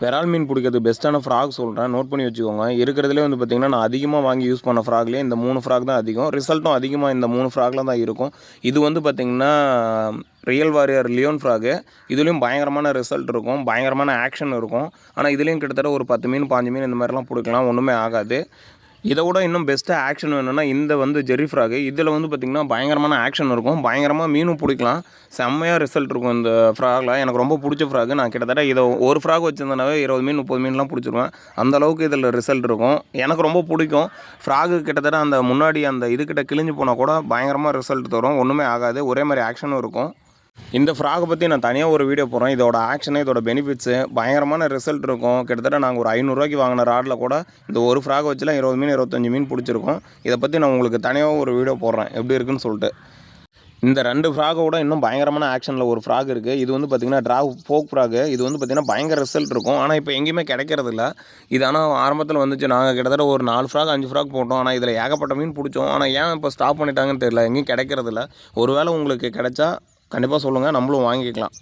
விரால் மீன் பிடிக்கிறது பெஸ்ட்டான ஃப்ராக் சொல்கிறேன் நோட் பண்ணி வச்சுக்கோங்க. இருக்கிறதுலே வந்து பார்த்திங்கன்னா நான் அதிகமாக வாங்கி யூஸ் பண்ண ஃப்ராக்லேயே இந்த மூணு ஃப்ராக் தான் அதிகம். ரிசல்ட்டும் அதிகமாக இந்த மூணு ஃப்ராகில் தான் இருக்கும். இது வந்து பார்த்திங்கன்னா ரியல் வாரியர் லியோன் ஃப்ராகு இதுலேயும் பயங்கரமான ரிசல்ட் இருக்கும். பயங்கரமான ஆக்ஷன் இருக்கும். ஆனால் இதுலேயும் கிட்டத்தட்ட ஒரு பத்து மீன் பாஞ்சு மீன் இந்த மாதிரிலாம் பிடிக்கலாம். ஒன்றுமே ஆகாது. இதை விட இன்னும் பெஸ்ட்டாக ஆக்ஷன் வேணும்னா இந்த வந்து ஜெரி ஃப்ராகு இதில் வந்து பார்த்திங்கன்னா பயங்கரமான ஆக்ஷன் இருக்கும். பயங்கரமாக மீனும் பிடிக்கலாம். செம்மையாக ரிசல்ட் இருக்கும் இந்த ஃப்ராகில் எனக்கு ரொம்ப பிடிச்ச ஃப்ராகு நான் கிட்டத்தட்ட இதை ஒரு ஃப்ராக் வச்சுருந்தனாவே இருபது மீன் முப்பது மீன்லாம் பிடிச்சிருவேன். அந்த அளவுக்கு இதில் ரிசல்ட் இருக்கும். எனக்கு ரொம்ப பிடிக்கும். ஃப்ராகு கிட்டத்தட்ட அந்த முன்னாடி அந்த இதுக்கிட்ட கிழிஞ்சு போனால் கூட பயங்கரமாக ரிசல்ட் தரும். ஒன்றுமே ஆகாது. ஒரே மாதிரி ஆக்ஷனும் இருக்கும். இந்த ஃப்ராகை பற்றி நான் தனியாக ஒரு வீடியோ போடுறேன். இதோட ஆக்ஷனு இதோட பெனிஃபிட்ஸு பயங்கரமான ரிசல்ட் இருக்கும். கிட்டத்தட்ட நாங்கள் ஒரு ஐநூறுரூவாய்க்கு வாங்கின ராடில் கூட இந்த ஒரு ஃப்ராக் வச்சுலாம் இருபது மீன் இருபத்தஞ்சி மீன் பிடிச்சிருக்கோம். இதை பற்றி நான் உங்களுக்கு தனியாக ஒரு வீடியோ போடுறேன். எப்படி இருக்குன்னு சொல்லிட்டு. இந்த ரெண்டு ஃப்ராகோட இன்னும் பயங்கரமான ஆக்ஷனில் ஒரு ஃப்ராக் இருக்குது இது வந்து பார்த்திங்கன்னா ட்ரா ஃபோக் ஃப்ராகு இது வந்து பார்த்திங்கன்னா பயங்கர ரிசல்ட் இருக்கும். ஆனால் இப்போ எங்கேயுமே கிடைக்கிறது இல்லை. இது ஆனால் ஆரம்பத்தில் வந்துச்சு. நாங்கள் கிட்டத்தட்ட ஒரு நாலு ஃப்ராக் அஞ்சு ஃப்ராக் போட்டோம். ஆனால் இதில் ஏகப்பட்ட மீன் பிடிச்சோம். ஆனால் ஏன் இப்போ ஸ்டாப் பண்ணிட்டாங்கன்னு தெரியல. எங்கேயும் கிடைக்கிறது இல்லை. ஒருவேளை உங்களுக்கு கிடைச்சா கண்டிப்பாக சொல்லுங்கள் நம்மளும் வாங்கிக்கலாம்.